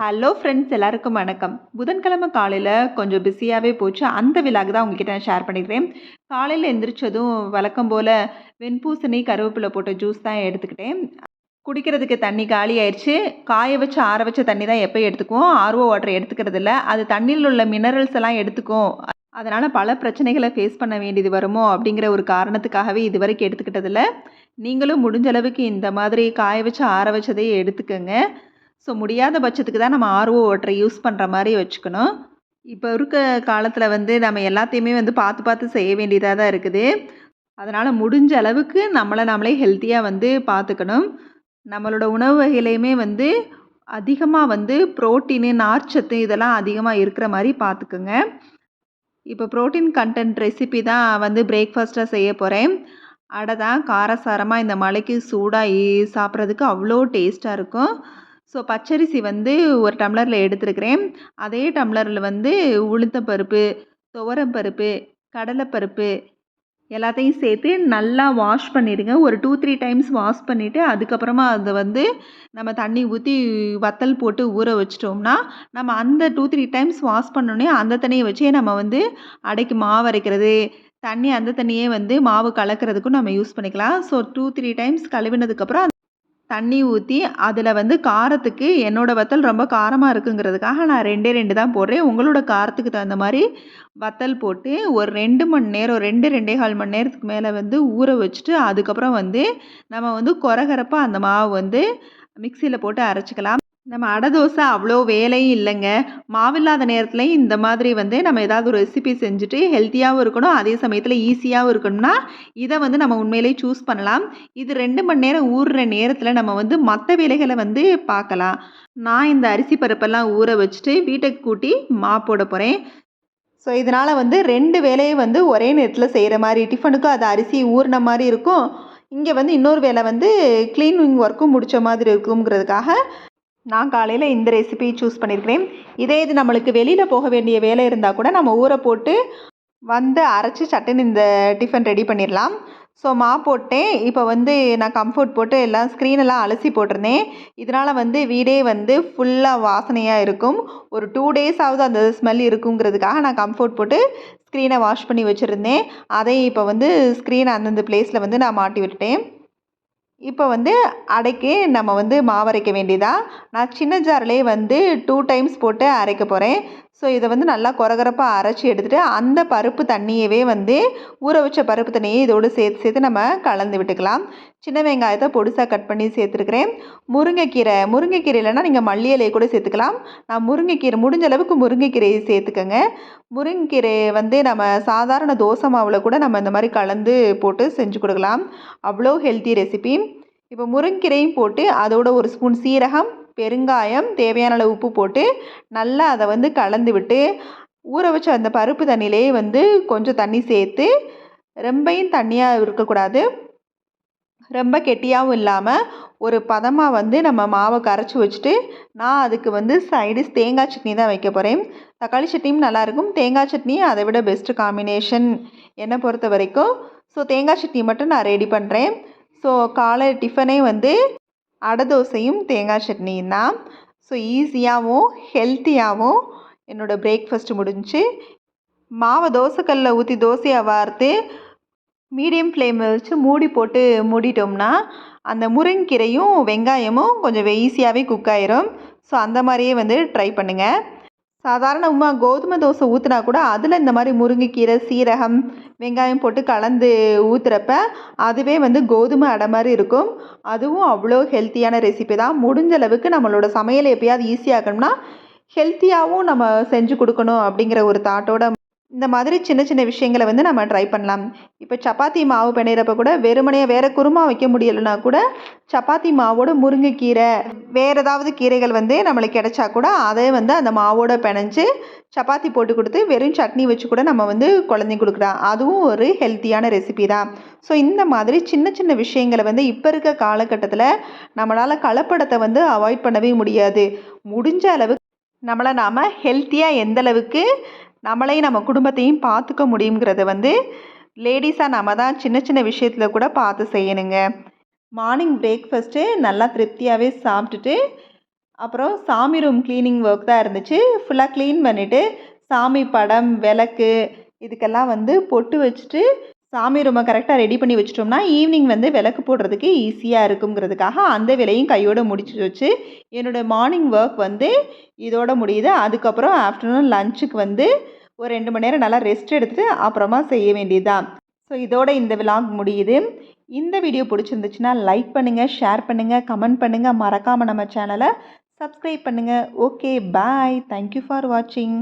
Hello friends எல்லாருக்கும் வணக்கம். புதன்கிழமை காலையில் கொஞ்சம் பிஸியாகவே போச்சு. அந்த விழாக்கு தான் உங்ககிட்ட நான் ஷேர் பண்ணிக்கிறேன் காலையில் எந்திரிச்சதும் வழக்கம் போல் வெண்பூசணி கருவேப்பிலை போட்ட ஜூஸ் தான் எடுத்துக்கிட்டேன். குடிக்கிறதுக்கு தண்ணி காலி ஆயிடுச்சு காய வச்சு ஆற வச்ச தண்ணி தான் எப்போ எடுத்துக்குவோம். ஆர்ஓ வாட்டர் எடுத்துக்கிறது இல்லை. அது தண்ணியில் உள்ள மினரல்ஸ் எல்லாம் எடுத்துக்கும். அதனால் பல பிரச்சனைகளை ஃபேஸ் பண்ண வேண்டியது வருமோ அப்படிங்கிற ஒரு காரணத்துக்காகவே இது வரைக்கும் எடுத்துக்கிட்டதில்ல நீங்களும் முடிஞ்ச அளவுக்கு இந்த மாதிரி காய வச்சு ஆற வச்சதே எடுத்துக்கோங்க. ஸோ முடியாத பட்சத்துக்கு தான் நம்ம ஆர்ஓ வாட்டரை யூஸ் பண்ணுற மாதிரி வச்சுக்கணும். இப்போ இருக்க காலத்தில் வந்து நம்ம எல்லாத்தையுமே வந்து பார்த்து பார்த்து செய்ய வேண்டியதாக தான் இருக்குது. அதனால் முடிஞ்ச அளவுக்கு நம்மளை நம்மளே ஹெல்த்தியாக வந்து பார்த்துக்கணும். நம்மளோட உணவு வகையிலையுமே வந்து அதிகமாக வந்து புரோட்டீனு நார்ச்சத்து இதெல்லாம் அதிகமாக இருக்கிற மாதிரி பார்த்துக்குங்க. இப்போ ப்ரோட்டீன் கண்டென்ட் ரெசிபி தான் வந்து பிரேக்ஃபாஸ்ட்டாக செய்ய போகிறேன் அடை தான் காரசாரமாக இந்த மலைக்கு சூடாக சாப்பிட்றதுக்கு அவ்வளோ டேஸ்ட்டாக இருக்கும். ஸோ பச்சரிசி வந்து ஒரு டம்ளரில் எடுத்துருக்கிறேன். அதே டம்ளரில் வந்து உளுத்தம்பருப்பு துவரம்பருப்பு கடலைப்பருப்பு எல்லாத்தையும் சேர்த்து நல்லா வாஷ் பண்ணிடுங்க. ஒரு டூ த்ரீ டைம்ஸ் வாஷ் பண்ணிவிட்டு அதுக்கப்புறமா அதை வந்து நம்ம தண்ணி ஊற்றி வத்தல் போட்டு ஊற வச்சிட்டோம்னா நம்ம அந்த டூ த்ரீ டைம்ஸ் வாஷ் பண்ணோடனே அந்த தண்ணியை வச்சே நம்ம வந்து அடைக்கு மாவு அரைக்கிறது தண்ணி அந்த தண்ணியே வந்து மாவு கலக்கிறதுக்கும் நம்ம யூஸ் பண்ணிக்கலாம். ஸோ டூ த்ரீ டைம்ஸ் கழுவினதுக்கப்புறம் தண்ணி ஊற்றி அதில் வந்து காரத்துக்கு என்னோடய வத்தல் ரொம்ப காரமாக இருக்குங்கிறதுக்காக நான் ரெண்டே ரெண்டு தான் போடுறேன். உங்களோட காரத்துக்கு தகுந்த மாதிரி வத்தல் போட்டு ஒரு ரெண்டு மணி நேரம் ரெண்டு ரெண்டே கால் மணி நேரத்துக்கு மேலே வந்து ஊற வச்சுட்டு அதுக்கப்புறம் வந்து நம்ம வந்து குறகரப்பாக அந்த மாவு வந்து மிக்சியில் போட்டு அரைச்சிக்கலாம். நம்ம அடை தோசை அவ்வளோ வேலையும் இல்லைங்க. மாவில்லாத நேரத்துலையும் இந்த மாதிரி வந்து நம்ம ஏதாவது ஒரு ரெசிபி செஞ்சுட்டு ஹெல்த்தியாகவும் இருக்கணும் அதே சமயத்தில் ஈஸியாகவும் இருக்கணும்னா இதை வந்து நம்ம உண்மையிலேயே சூஸ் பண்ணலாம். இது ரெண்டு மணி நேரம் ஊறுற நேரத்தில் நம்ம வந்து மற்ற வேலைகளை வந்து பார்க்கலாம். நான் இந்த அரிசி பருப்பெல்லாம் ஊற வச்சுட்டு வீட்டுக்கு கூட்டி மா போட போகிறேன் ஸோ இதனால் வந்து ரெண்டு வேலையை வந்து ஒரே நேரத்தில் செய்கிற மாதிரி டிஃபனுக்கும் அது அரிசி ஊறின மாதிரி இருக்கும். இங்கே வந்து இன்னொரு வேலை வந்து க்ளீனிங் ஒர்க்கும் முடித்த மாதிரி இருக்குங்கிறதுக்காக நான் காலையில் இந்த ரெசிபி சூஸ் பண்ணியிருக்கிறேன் இதே இது நம்மளுக்கு வெளியில் போக வேண்டிய வேலை இருந்தால் கூட நம்ம ஊற போட்டு வந்து அரைச்சி சட்டுன்னு இந்த டிஃபன் ரெடி பண்ணிடலாம் ஸோ மா போட்டேன். இப்போ வந்து நான் கம்ஃபர்ட் போட்டு எல்லாம் ஸ்க்ரீனெல்லாம் அலசி போட்டிருந்தேன். இதனால் வந்து வீடே வந்து ஃபுல்லாக வாசனையாக இருக்கும். ஒரு டூ டேஸாவது அந்த ஸ்மெல் இருக்குங்கிறதுக்காக நான் கம்ஃபர்ட் போட்டு ஸ்க்ரீனை வாஷ் பண்ணி வச்சுருந்தேன். அதையும் இப்போ வந்து ஸ்க்ரீன் அந்தந்த பிளேஸில் வந்து நான் மாட்டி விட்டுட்டேன். இப்போ வந்து அடைக்கு நம்ம வந்து மாவு அரைக்க நான் சின்ன ஜார்லேயே வந்து டூ டைம்ஸ் போட்டு அரைக்க போகிறேன் ஸோ இதை வந்து நல்லா குறகுறப்பாக அரைச்சி எடுத்துகிட்டு அந்த பருப்பு தண்ணியவே வந்து ஊற வச்ச பருப்பு தண்ணியை இதோடு சேர்த்து சேர்த்து நம்ம கலந்து விட்டுக்கலாம். சின்ன வெங்காயத்தை பொடிசாக கட் பண்ணி சேர்த்துருக்குறேன். முருங்கைக்கீரை முருங்கைக்கீரை இல்லைன்னா நீங்கள் மல்லி இலையை கூட சேர்த்துக்கலாம். நான் முருங்கைக்கீரை முடிஞ்ச அளவுக்கு முருங்கைக்கீரையை சேர்த்துக்கோங்க. முருங்கைக்கீரை வந்து நம்ம சாதாரண தோசை மாவில் கூட நம்ம இந்த மாதிரி கலந்து போட்டு செஞ்சு கொடுக்கலாம். அவ்வளோ ஹெல்த்தி ரெசிபி. இப்போ முருங்கீரையும் போட்டு அதோட ஒரு ஸ்பூன் சீரகம் பெருங்காயம் தேவையான அளவு உப்பு போட்டு நல்லா அதை வந்து கலந்து விட்டு ஊற வச்ச அந்த பருப்பு தண்ணியிலே வந்து கொஞ்சம் தண்ணி சேர்த்து ரொம்பையும் தண்ணியாக இருக்கக்கூடாது. ரொம்ப கெட்டியாகவும் இல்லாமல் ஒரு பதமாக வந்து நம்ம மாவை கரைச்சி வச்சுட்டு நான் அதுக்கு வந்து சைடிஸ் தேங்காய் சட்னி தான் வைக்க போகிறேன் தக்காளி சட்னியும் நல்லாயிருக்கும் தேங்காய் சட்னி அதை விட பெஸ்ட்டு காம்பினேஷன் என்னை பொறுத்த வரைக்கும் ஸோ தேங்காய் சட்னி மட்டும் நான் ரெடி பண்ணுறேன் ஸோ காலை டிஃபனே வந்து அடை தோசையும் தேங்காய் சட்னியும் தான். ஸோ ஈஸியாகவும் ஹெல்த்தியாகவும் என்னோடய பிரேக்ஃபாஸ்ட்டு முடிஞ்சு மாவை தோசைக்கல்லில் ஊற்றி தோசையை வார்த்து மீடியம் ஃப்ளேமில் வச்சு மூடி போட்டு மூடிட்டோம்னா அந்த முருங்கீரையும் வெங்காயமும் கொஞ்சம் ஈஸியாகவே குக் ஆயிரும். ஸோ அந்த மாதிரியே வந்து ட்ரை பண்ணுங்கள் சாதாரணமாக கோதுமை தோசை ஊற்றினா கூட அதில் இந்த மாதிரி முருங்கைக்கீரை சீரகம் வெங்காயம் போட்டு கலந்து ஊற்றுறப்ப அதுவே வந்து கோதுமை அடை மாதிரி இருக்கும். அதுவும் அவ்வளோ ஹெல்த்தியான ரெசிபி தான். முடிஞ்ச அளவுக்கு நம்மளோட சமையலை எப்பயாவது ஈஸியாகணும்னா ஹெல்த்தியாகவும் நம்ம செஞ்சு கொடுக்கணும் அப்படிங்கிற ஒரு தாட்டோட இந்த மாதிரி சின்ன சின்ன விஷயங்களை வந்து நம்ம ட்ரை பண்ணலாம். இப்போ சப்பாத்தி மாவு பிணையிறப்ப கூட வெறுமனையாக வேறு குருமா வைக்க முடியலைன்னா கூட சப்பாத்தி மாவோட முருங்கைக்கீரை வேறு ஏதாவது கீரைகள் வந்து நம்மளுக்கு கிடைச்சா கூட அதை வந்து அந்த மாவோட பிணைஞ்சு சப்பாத்தி போட்டு கொடுத்து வெறும் சட்னி வச்சு கூட நம்ம வந்து குழந்தைங்க கொடுக்குறோம் அதுவும் ஒரு ஹெல்த்தியான ரெசிபி தான். ஸோ இந்த மாதிரி சின்ன சின்ன விஷயங்களை வந்து இப்போ இருக்க காலகட்டத்தில் நம்மளால் கலப்படத்தை வந்து அவாய்ட் பண்ணவே முடியாது. முடிஞ்ச அளவுக்கு நம்மளை நாம் ஹெல்த்தியாக எந்தளவுக்கு நம்மளையும் நம்ம குடும்பத்தையும் பார்த்துக்க முடியுங்கிறத வந்து லேடிஸாக நம்ம தான் சின்ன சின்ன விஷயத்தில் கூட பார்த்து செய்யணுங்க. மார்னிங் பிரேக்ஃபஸ்ட்டு நல்லா திருப்தியாகவே சாப்பிட்டுட்டு அப்புறம் சாமி ரூம் க்ளீனிங் ஒர்க் தான் இருந்துச்சு. ஃபுல்லாக க்ளீன் பண்ணிவிட்டு சாமி படம் விளக்கு இதுக்கெல்லாம் வந்து பொட்டு வச்சுட்டு சாமி ரொம்ப கரெக்டாக ரெடி பண்ணி வச்சிட்டோம்னா ஈவினிங் வந்து விளக்கு போடுறதுக்கு ஈஸியாக இருக்குங்கிறதுக்காக அந்த வேலையும் கையோடு முடிச்சு வச்சு என்னோடய மார்னிங் ஒர்க் வந்து இதோட முடியுது. அதுக்கப்புறம் ஆஃப்டர்நூன் லஞ்சுக்கு வந்து ஒரு ரெண்டு மணி நேரம் நல்லா ரெஸ்ட் எடுத்துகிட்டு அப்புறமா செய்ய வேண்டியதுதான். ஸோ இதோட இந்த விலாக் முடியுது. இந்த வீடியோ பிடிச்சிருந்துச்சுன்னா லைக் பண்ணுங்கள் ஷேர் பண்ணுங்கள் கமெண்ட் பண்ணுங்கள் மறக்காமல் நம்ம சேனலை சப்ஸ்கிரைப் பண்ணுங்கள் ஓகே பாய் தேங்க்யூ ஃபார் வாட்சிங்